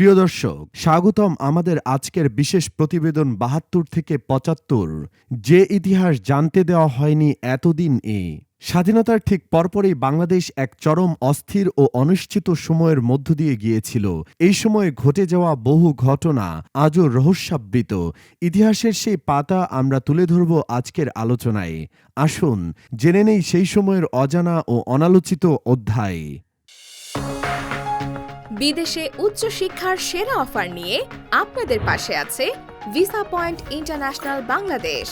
প্রিয় দর্শক, স্বাগতম আমাদের আজকের বিশেষ প্রতিবেদন বাহাত্তর থেকে পঁচাত্তর। যে ইতিহাস জানতে দেওয়া হয়নি এতদিন এ। স্বাধীনতার ঠিক পরপরই বাংলাদেশ এক চরম অস্থির ও অনিশ্চিত সময়ের মধ্য দিয়ে গিয়েছিল। এই সময়ে ঘটে যাওয়া বহু ঘটনা আজও রহস্যাবৃত। ইতিহাসের সেই পাতা আমরা তুলে ধরব আজকের আলোচনায়। আসুন, জেনে নেই সেই সময়ের অজানা ও অনালোচিত অধ্যায়। বিদেশে উচ্চশিক্ষার সেরা অফার নিয়ে আপনাদের পাশে আছে ভিসা পয়েন্ট ইন্টারন্যাশনাল বাংলাদেশ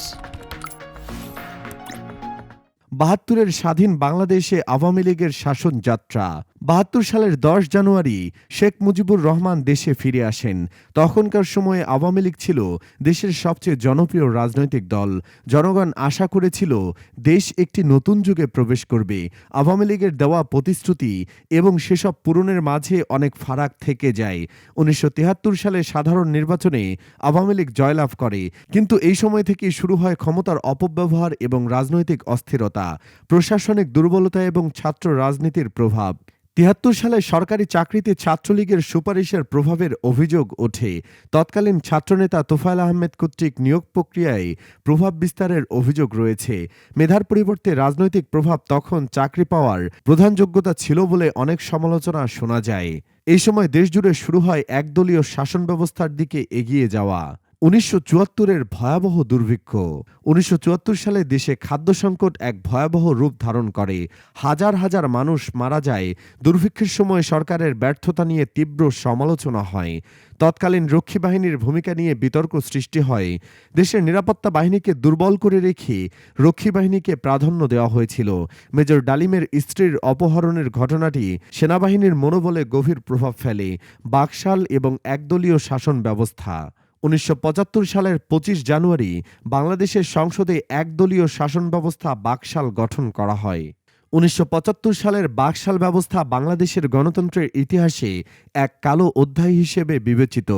বাহাত্তরের স্বাধীন বাংলাদেশে আওয়ামী লীগের শাসন যাত্রা। বাহাত্তর সালের দশ জানুয়ারি শেখ মুজিবুর রহমান দেশে ফিরে আসেন। তখনকার সময়ে আওয়ামী লীগ ছিল দেশের সবচেয়ে জনপ্রিয় রাজনৈতিক দল। জনগণ আশা করেছিল দেশ একটি নতুন যুগে প্রবেশ করবে। আওয়ামী লীগের দেওয়া প্রতিশ্রুতি এবং সেসব পূরণের মাঝে অনেক ফারাক থেকে যায়। উনিশশো সালে সাধারণ নির্বাচনে আওয়ামী লীগ জয়লাভ করে। কিন্তু এই সময় থেকে শুরু হয় ক্ষমতার অপব্যবহার এবং রাজনৈতিক অস্থিরতা। প্রশাসনিক দুর্বলতা এবং ছাত্র রাজনীতির প্রভাব। তিয়াত্তর সালে সরকারি চাকরিতে ছাত্রলীগের সুপারিশের প্রভাবের অভিযোগ ওঠে। তৎকালীন ছাত্রনেতা তোফায়েল আহমেদ কর্তৃক নিয়োগ প্রক্রিয়ায় প্রভাব বিস্তারের অভিযোগ রয়েছে। মেধার পরিবর্তে রাজনৈতিক প্রভাব তখন চাকরি পাওয়ার প্রধান যোগ্যতা ছিল বলে অনেক সমালোচনা শোনা যায়। এই সময় দেশজুড়ে শুরু হয় একদলীয় শাসন ব্যবস্থার দিকে এগিয়ে যাওয়া। উনিশশো চুয়াত্তরের ভয়াবহ দুর্ভিক্ষ। উনিশশো চুয়াত্তর সালে দেশে খাদ্য সংকট এক ভয়াবহ রূপ ধারণ করে। হাজার হাজার মানুষ মারা যায়। দুর্ভিক্ষের সময় সরকারের ব্যর্থতা নিয়ে তীব্র সমালোচনা হয়। তৎকালীন রক্ষী বাহিনীর ভূমিকা নিয়ে বিতর্ক সৃষ্টি হয়। দেশের নিরাপত্তা বাহিনীকে দুর্বল করে রেখে রক্ষী বাহিনীকে প্রাধান্য দেওয়া হয়েছিল। মেজর ডালিমের স্ত্রীর অপহরণের ঘটনাটি সেনাবাহিনীর মনোবলে গভীর প্রভাব ফেলে। বাকশাল এবং একদলীয় শাসন ব্যবস্থা। উনিশশো পঁচাত্তর সালের পঁচিশ জানুয়ারি বাংলাদেশের সংসদে একদলীয় শাসন ব্যবস্থা বাকশাল গঠন করা হয়। উনিশশো পঁচাত্তর সালের বাকশাল ব্যবস্থা বাংলাদেশের গণতন্ত্রের ইতিহাসে এক কালো অধ্যায় হিসেবে বিবেচিত।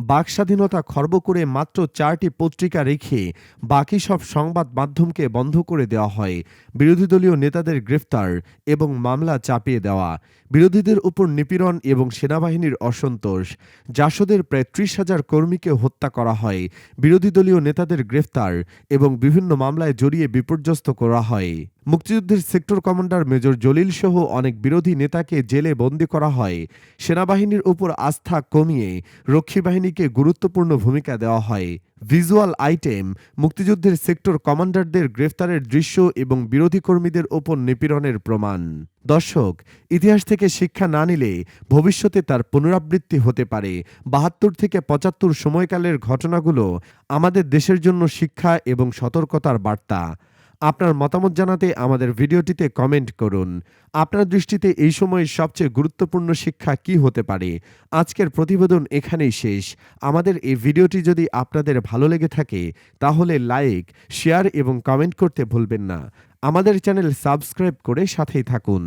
বাক স্বাধীনতা খর্ব করে মাত্র চারটি পত্রিকা রেখে বাকি সব সংবাদ মাধ্যমকে বন্ধ করে দেওয়া হয়। বিরোধী দলীয় নেতাদের গ্রেফতার এবং মামলা চাপিয়ে দেওয়া। বিরোধীদের উপর নিপীড়ন এবং সেনাবাহিনীর অসন্তোষ। জাসদের প্রায় ত্রিশ হাজার কর্মীকে হত্যা করা হয়। বিরোধী দলীয় নেতাদের গ্রেফতার এবং বিভিন্ন মামলায় জড়িয়ে বিপর্যস্ত করা হয়। মুক্তিযুদ্ধের সেক্টর কমান্ডার মেজর জলিল সহ অনেক বিরোধী নেতাকে জেলে বন্দী করা হয়। সেনাবাহিনীর উপর আস্থা কমিয়ে রক্ষী বাহিনীকে গুরুত্বপূর্ণ ভূমিকা দেওয়া হয়। ভিজুয়াল আইটেম, মুক্তিযুদ্ধের সেক্টর কমান্ডারদের গ্রেফতারের দৃশ্য এবং বিরোধী কর্মীদের ওপর নিপীড়নের প্রমাণ। দর্শক, ইতিহাস থেকে শিক্ষা না নিলে ভবিষ্যতে তার পুনরাবৃত্তি হতে পারে। বাহাত্তর থেকে পঁচাত্তর সময়কালের ঘটনাগুলো আমাদের দেশের জন্য শিক্ষা এবং সতর্কতার বার্তা। আপনার মতামত জানাতে আমাদের ভিডিওটিতে কমেন্ট করুন। আপনার দৃষ্টিতে এই সময়ের সবচেয়ে গুরুত্বপূর্ণ শিক্ষা কি হতে পারে? আজকের প্রতিবেদন এখানেই শেষ। আমাদের এই ভিডিওটি যদি আপনাদের ভালো লেগে থাকে, তাহলে লাইক শেয়ার এবং কমেন্ট করতে ভুলবেন না। আমাদের চ্যানেল সাবস্ক্রাইব করে সাথেই থাকুন।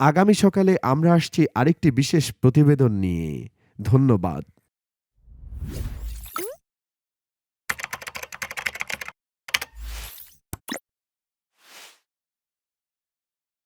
আগামী সকালে আমরা আসছি আরেকটি বিশেষ প্রতিবেদন নিয়ে। ধন্যবাদ।